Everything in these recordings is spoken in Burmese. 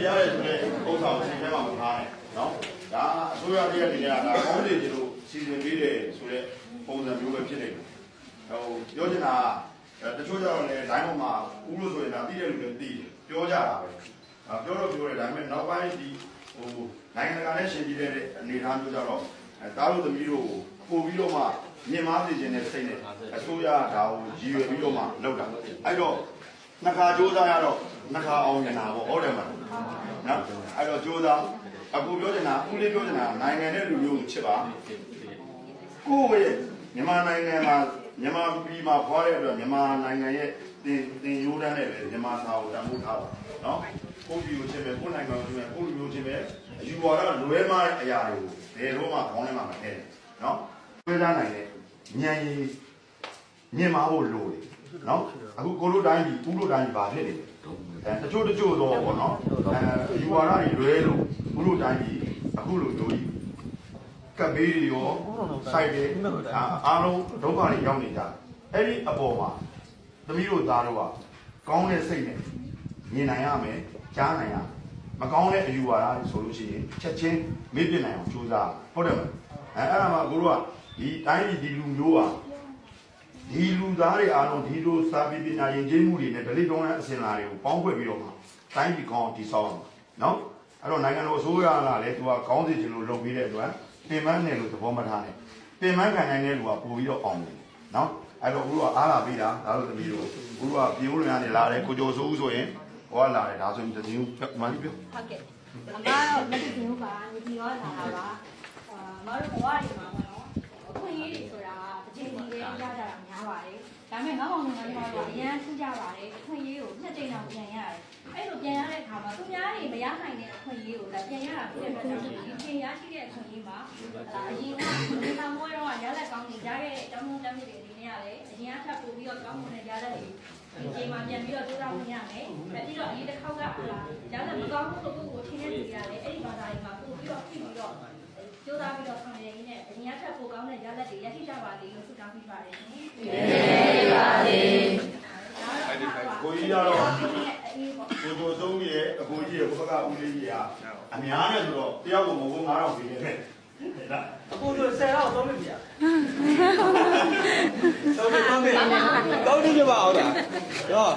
ပြရတယ်ဆိုတဲ့ပုံစံကိုစိတ်ထဲမှာမထားနဲ့နော်ဒါအစိုးရတည်းအနေနဲ့ကဒါကောင်းနေကြလို့စီစဉ်ပေးတယ်ဆိုတဲ့ပုံစံမျိုးပဲဖြစ်နေတယ်ဟိုပြောချင်တာကတချို့ကြတော့လည်းဒိုင်းပေါ်မှာဥလို့ဆိုရင်ဒါသိတဲ့လူတွေသိတယ်ပြောကြတာပဲပြောတော့ပြောတယ်ဒါပေမဲ့နောက်ပိုင်းဒီဟိုနိုင်ငံတကာနဲ့ရှင်ကြည့်တဲ့အနေအထားမျိုးကြတော့အဲတားလို့သမီးတို့ကိုပို့ပြီးတော့မှမြင်မားစေခြင်းနဲ့စိတ်နဲ့အစိုးရဒါကိုရည်ရွယ်ပြီးတော့မှလုပ်တာအဲ့တော့ နှစ်ခါကြိုးစားရတော့နှစ်ခါအောင်နေတာပေါ့ဟုတ်တယ်မလားနော်အဲ့တော့ကြိုးစားအခုပြောချင်တာဦးလေးပြောချင်တာနိုင်ငံနဲ့လူမျိုးကိုချစ်ပါကိုယ့်ရဲ့မြန်မာနိုင်ငံမှာမြန်မာပြည်မှာဖွားတဲ့အတွက်မြန်မာနိုင်ငံရဲ့တင်တင်ရိုးတန်းနဲ့ပဲမြန်မာစာကိုတန်ဖိုးထားပါနော်ကိုယ့်ပြည်ကိုချစ်မယ်ကိုယ့်နိုင်ငံကိုချစ်မယ်ကိုယ့်လူမျိုးချစ်မယ်အယူဝါဒလွဲမှားတဲ့အရာတွေကိုဘယ်တော့မှခေါင်းထဲမှာမထည့်နဲ့နော်ဆွဲသားနိုင်တဲ့ဉာဏ်ရည်မြင်မာဖို့လိုတယ် နော်အခုကိုလိုတိုင်းပြည်ဦးလိုတိုင်းပြည်ဘာဖြစ်နေလဲအဲတချို့တချို့တော့ပေါ့နော်အဲယူဝါဒတွေလွဲလို့ဦးလိုတိုင်းပြည်အခုလိုမျိုးကြီးကပ်ဘေးတွေရောစိုက်တယ်အားလုံးဒုက္ခတွေရောက်နေကြတယ်အဲ့ဒီအပေါ်မှာသမီးတို့သားတို့ကကောင်းတဲ့စိတ်နဲ့မြင်နိုင်ရမယ်ကြားနိုင်ရမယ်မကောင်းတဲ့အယူဝါဒဆိုလို့ရှိရင်ချက်ချင်းမေ့ပြနိုင်အောင်ကြိုးစားဟုတ်တယ်မလားအဲအဲ့ဒါမှကိုတို့ကဒီတိုင်းပြည်ဒီလူမျိုးက ဒီလူသားတွေအားလုံးဒီလိုစာပေပညာရင်ကျေးမှုတွေနဲ့ဒလိတုံးတဲ့အစဉ်လာတွေကိုပေါင်းဖွဲ့ပြီးတော့မှတိုင်းပြည်ကောင်းတည်ဆောက်အောင်နော်အဲ့တော့နိုင်ငံတော်အစိုးရကလည်းသူကကောင်းစီခြင်းလို့လုပ်ပြီးတဲ့အတွက်ပြင်ပန်းနယ်လို့သဘောမထားနဲ့ပြင်ပန်းခံနိုင်တဲ့လူကပို့ပြီးတော့အောင်တယ်နော်အဲ့တော့ဦးကအားလာပြီးတာဒါလို့သမီးတို့ဦးကပြေဦးလွင်ကနေလာတယ်ကိုကျော်စိုးဦးဆိုရင်ဟောလာတယ်ဒါဆိုရင်တည်းဦးမလေးပြောဟုတ်ကဲ့အမကတော့မတိကျဘူးပါညီတီရောလာတာပါအာမတို့ဘဝတွေမှာပေါ့နော်အခွင့်အရေးတွေဆိုတာတစ်ချိန်စီလေးရကြတာများပါတယ်ဒါပေမဲ့ ငေါ့အောင်ငန်းတွေကတော့အရန်ထူးကြပါတယ်အခွင့်အရေးကိုနှစ်ကြိမ်တော့ပြန်ရတယ်အဲ့လိုပြန်ရတဲ့အခါမှာသူများတွေမရနိုင်တဲ့အခွင့်အရေးကိုလည်းပြန်ရတာဖြစ်တဲ့အတွက်ကြောင့်ဒီပြန်ရရှိတဲ့အခွင့်အရေးမှာအရင်ကဒီမှာမွေးတော့ရလက်ကောင်းနေကြတဲ့တောင်းတမ်းတွေအနေနဲ့ရတယ်အရင်ကထပ်ပို့ပြီးတော့ကောင်းမွန်တဲ့ရလက်တွေဒီချိန်မှာပြန်ပြီးတော့တိုးတော့ဝင်ရမယ်။ပြီးတော့ဒီတစ်ခေါက်ကရတဲ့မကောင်းမှုလို့ကိုယ်ကိုထင်နေကြရတယ်။အဲ့ဒီဘာသာရေးမှာပို့ပြီးတော့ဖြစ်ပြီးတော့ကြိုးစားပြီးတော့ဆောင်ရွက်ရင်းနဲ့အရင်ကထပ်ပိုကောင်းတဲ့ရလက်တွေရရှိကြပါလေလို့ဆုတောင်းပေးပါတယ်ရှင်။ ကိုကြီးရဲ့ဘုကဦးလေးကြီးကအများနဲ့ဆိုတော့တယောက်ကိုမဟုတ်9000ပေးတယ်ဒါအခုဆို10တော့သုံးလို့ပြရသုံးလို့သုံးလို့ကောင်းနေကြပါအောင်လားရော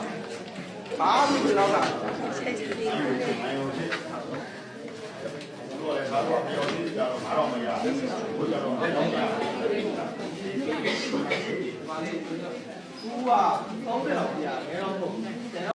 ဘာမှမလုပ်တာနိုင်အောင်ဖြစ်တို့လည်းဘာလို့ပြောနေကြတော့9000မရဘူးဘုရားတော့တော့မရဦးကသုံးတယ်တော့ပြရငယ်တော့မဟုတ်